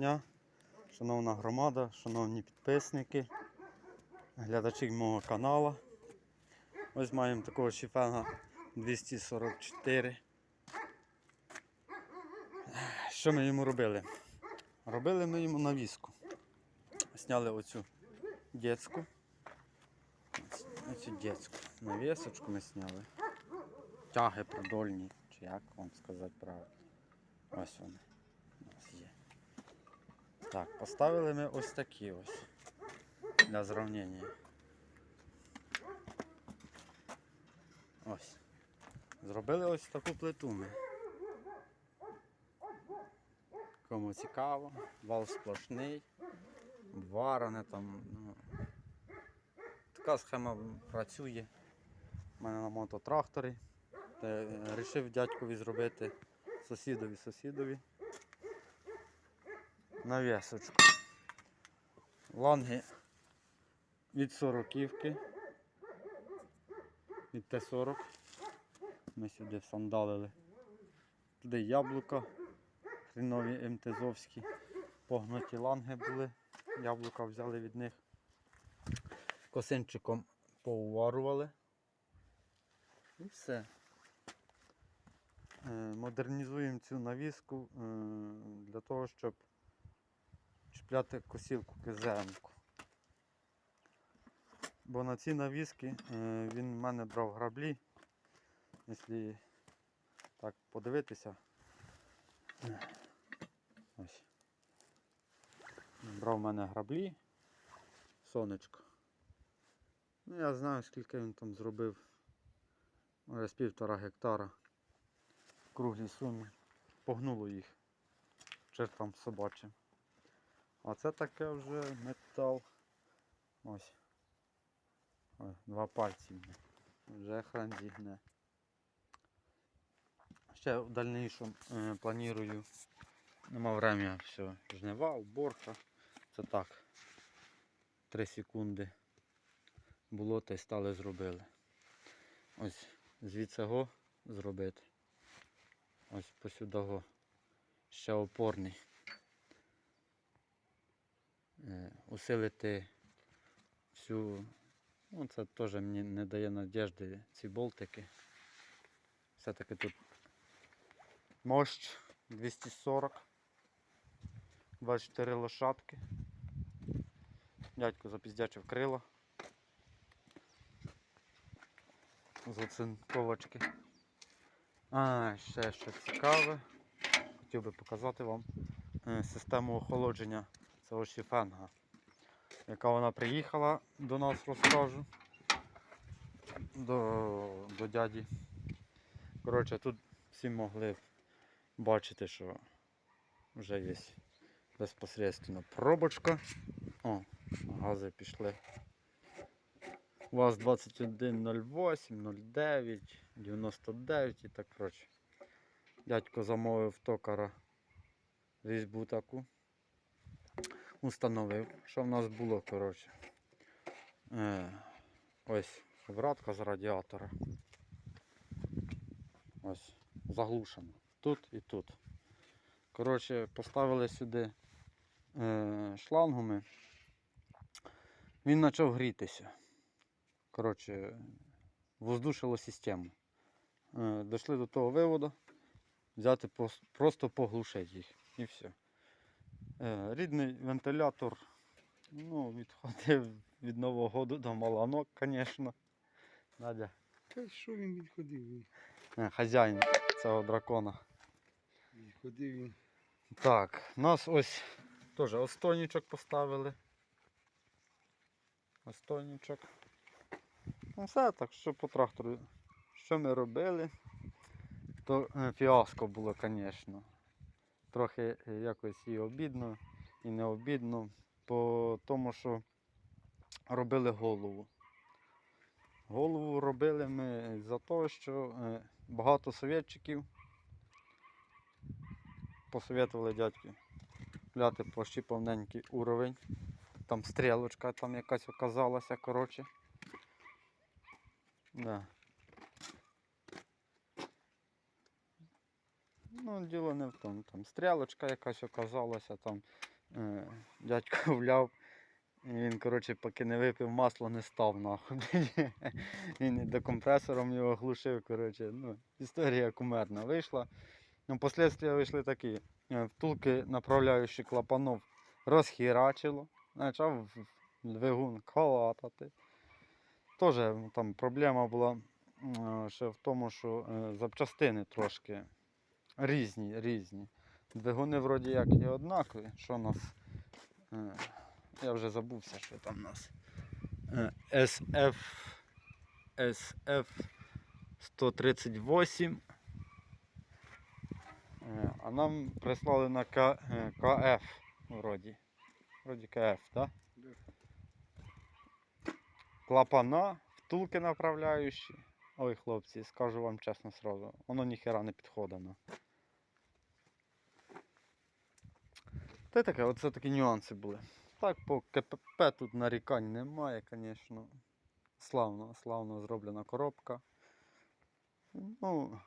дня, шановна громада, шановні підписники, глядачі мого каналу. Ось маємо такого шіфенга 244. Що ми йому робили? Робили ми йому навіску. Зняли оцю дітську. Оцю дітську навісочку ми зняли. Тяги продольні, чи як вам сказати правильно. Ось вони. Так, поставили ми ось такі ось для зрівняння. Ось. Зробили ось таку плиту ми. Кому цікаво, вал сплошний, варене там. Ну. Така схема працює. У мене на мототракторі. Рішив дядькові зробити сусідові сусідові. Навісочку. Ланги від сороківки. Від Т-40. Ми сюди всандалили. Туди яблука. Хрінові МТЗовські. Погнуті ланги були. Яблука взяли від них. Косинчиком поуварували. І все. Е, Модернізуємо цю навіску е, для того, щоб чіпляти косілку КЗМ-ку. Бо на ці навіски е, він в мене брав граблі. Якщо так подивитися. Ось. Брав в мене граблі. Сонечко. Ну, я знаю, скільки він там зробив. Може з півтора гектара в круглій сумі. Погнуло їх чертам собачим. А це таке вже метал. Ось. Ой, два пальці. Вже хрен зігне. Ще в дальнішому е, планую. Нема времени все. Жнива, уборка. Це так. 3 секунди було та й стали зробили. Ось звідси го зробити. Ось посюди го. Ще опорний. Е, усилити всю. Ну, це теж мені не дає надіжди ці болтики. Все-таки тут мощ 240. 24 лошадки. Дядько запіздячив крила. з оцинковочки. А, ще що цікаве. Хотів би показати вам е, систему охолодження цього шіфенга. Яка вона приїхала до нас, розкажу. До, до дяді. Коротше, тут всі могли бачити, що вже є безпосередньо пробочка. О, гази пішли. УАЗ 2108, 09, 99 і так проче. Дядько замовив токара різьбу таку. Установив, що в нас було, коротше. Е, ось обратка з радіатора. Ось, заглушена. Тут і тут. Коротше, поставили сюди е, шлангами. Він почав грітися. Коротше, воздушило систему. Е, Дійшли до того виводу, взяти просто поглушити їх і все. Е, Рідний вентилятор ну, відходив від Нового року до маланок, звісно. Надя, Та що він відходив? Е, хазяїн цього дракона. Відходив він. Так, нас ось теж остойничок поставили. Остойничок. Ну все, так що по трактору. Що ми робили? То е, фіаско було, звісно. Трохи е, якось і обідно, і не обідно, по тому що робили голову. Голову робили ми за те, що е, багато совєтчиків посоветували дядьки взяти площі повненький уровень. Там стрілочка там якась оказалася, коротше. Да. Ну, діло не в тому. Там стрілочка якась оказалася, там е, дядько вляв. І він, коротше, поки не випив масло, не став нахуй. він і декомпресором його глушив. Коротше, ну, історія кумедна вийшла. Ну, последствия вийшли такі. Е, Втулки направляючи клапанов розхірачило, почав двигун калатати. Теж там проблема була е, ще в тому, що е, запчастини трошки різні, різні. Двигуни вроді як і однакові. Що у нас? е, Я вже забувся, що там у нас. SF SF 138. Е, А нам прислали на К, е, КФ вроді. Вроді КФ, так? Да. Клапана, втулки направляючі. Ой, хлопці, скажу вам чесно сразу, воно ніхера не підходить. ну. Та таке, оце такі нюанси були. Так, по КПП тут нарікань немає, звісно. Славно, славно зроблена коробка. Ну,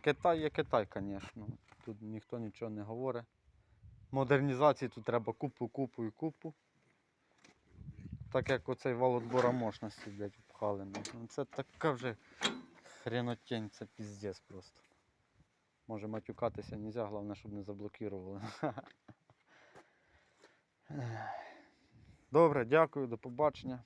Китай є Китай, звісно. Тут ніхто нічого не говорить. Модернізації тут треба купу, купу і купу. Так як оцей вал отбора мощності, блядь, впхали. Ну, це така вже хренотень, це піздець просто. Може матюкатися нельзя, головне, щоб не заблокували. Добре, дякую, до побачення.